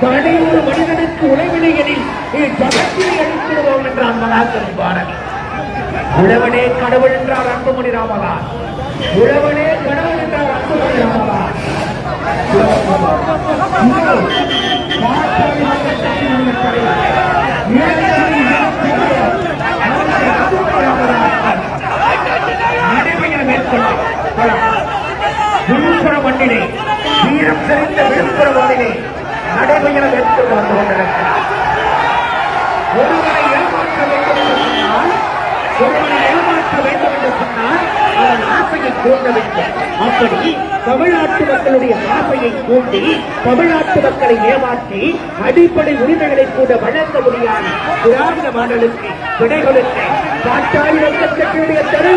தனி ஒரு மனிதனுக்கு உழைவினைகளில் ஜகத்தினை அளித்திடுவோம் என்றான் மகாக்கரும் பாரதி உழவனே கடவுள் என்றார் அன்புமணி ராமதாஸ். உழவனே கடவுள் என்றார் அன்புமணி ராமதாஸ். விழுப்புரம் மண்ணிலே வீரம் செறிந்த விழுப்புரம் மண்ணிலே நடைபெற மேற்கொண்டு வந்து கொண்டிருக்கிறார் ஒருவரை ஏமாற்ற வேண்டும் என்று சொன்னால் ஒருவரை ஏமாற்ற வேண்டும் என்று சொன்னால் அதன் ஆசையை தூண்ட வேண்டும். அப்படி தமிழ்நாட்டு மக்களுடைய ஆசையை தூண்டி தமிழ்நாட்டு மக்களை ஏமாற்றி அடிப்படை உரிமைகளை கூட வழங்க முடியாத திராவிட மாடலுக்கு விடை கொடுக்க பாட்டாளி வர்க்க தெரு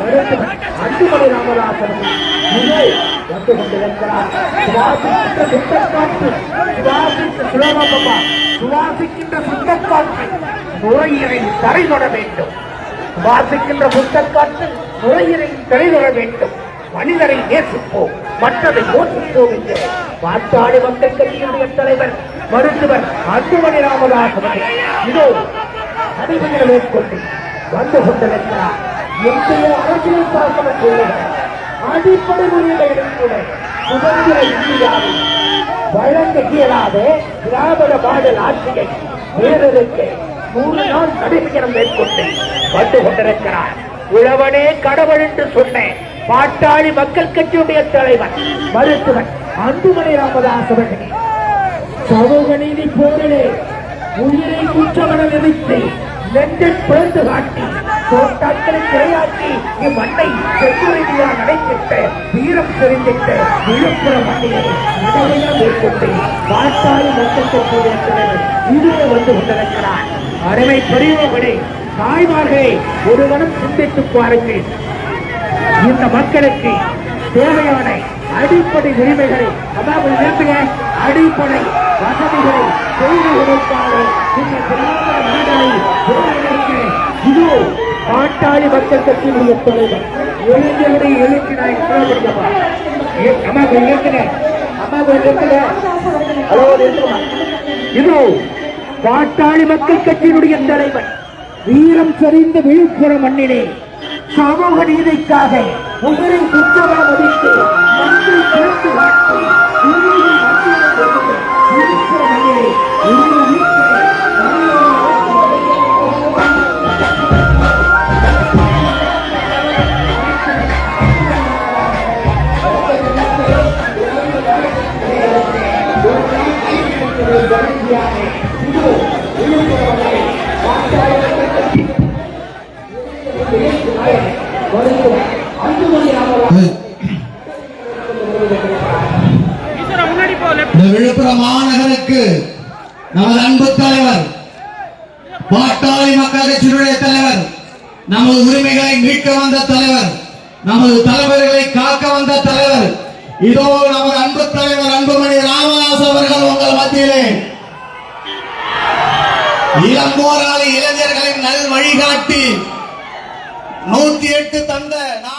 மருத்துவர் அன்புமணி ராமதாசன் இதோ வந்து கொண்டிருக்கிறார் சுவாசிக்கின்ற சுத்தக்காற்று சுவாசித்த சுலபமா சுவாசிக்கின்ற சுத்தக்காற்று நுரையீரலில் தரை வேண்டும் சுவாசிக்கின்ற புத்தக்காற்று நுரையீரலில் தரை வேண்டும் மனிதரை நேசிப்போம் மற்றதை மோசிப்போம் என்று பாட்டாளி மக்கள் கட்சியினுடைய தலைவர் மருத்துவர் அன்புமணி ராமதாஸ் அவர்கள் இதோ அறிவுகளை மேற்கொண்டு வந்து கொண்டிருக்கிறார் இன்றைய அரசியல் சாசன அடிப்படை உரிமைகளில் கூட சுதந்திர இந்தியாவில் வழங்க இயலாத. திராவிட பாடல் ஆட்சியை வீரருக்கு நூறு நாள் நடைபெறம் மேற்கொண்டு வந்து கொண்டிருக்கிறார். உழவனே கடவுள் என்று சொன்னேன். பாட்டாளி மக்கள் கட்சியுடைய தலைவர் மருத்துவர் அன்புமணி ராமதாஸ் அவர்களே சமூக நீதி போரிலே உயிரை குற்றமன எதிர்த்து நெஞ்சில் பிறந்து காட்டி தோட்டாக்களை கிரையாக்கி இம்மண்ணை செக்குரிமையா நடைபெற்ற வீரம் தெரிந்திட்ட விழுப்புரம் மண்ணிலே நடைபெற மேற்கொண்டு பாட்டாளி மக்கள் கட்சியுடைய இதுவே வந்து கொண்டிருக்கிறார். அருமை பெரியவர்களே தாய்மார்களே ஒருவனும் சிந்தித்து பாருங்கள். இந்த மக்களுக்கு தேவையான அடிப்படை உரிமைகளை அதாவது நேர்மைய அடிப்படை வசதிகளை செய்து கொடுப்பாரு. இந்த கிராம மனிதனை ஒருங்கிணைக்க பாட்டாளி மக்கள் கட்சியினுடைய தலைவர் எழுந்தவரை எழுத்து நான் சொல்லப்படுத்தப்பா அம்மா கொஞ்சம் நிறுத்துங்க அம்மா கொஞ்சம் நிறுத்துங்க ஹலோ நிறுத்துமா? பாட்டாளி மக்கள் கட்சியினுடைய தலைவர் வீரம் சரிந்த விழுப்புரம் மண்ணிலே சமூக நீதிக்காக உயிரை குற்றமாக மதித்து மண்ணை திறந்து காட்டி இந்த விழுப்புரம் மாநகருக்கு நமது அன்பு தலைவர் பாட்டாளி மக்கள் கட்சியினுடைய தலைவர் நமது உரிமைகளை மீட்க வந்த தலைவர் நமது தலைவர்களை காக்க வந்த தலைவர் இதோ நமது அன்பு தலைவர் அன்புமணி ராமதாஸ் அவர்கள் உங்கள் மத்தியிலே. இளம் போராளி இளைஞர்களின் நல் வழிகாட்டி நூத்தி எட்டு தந்த. நான்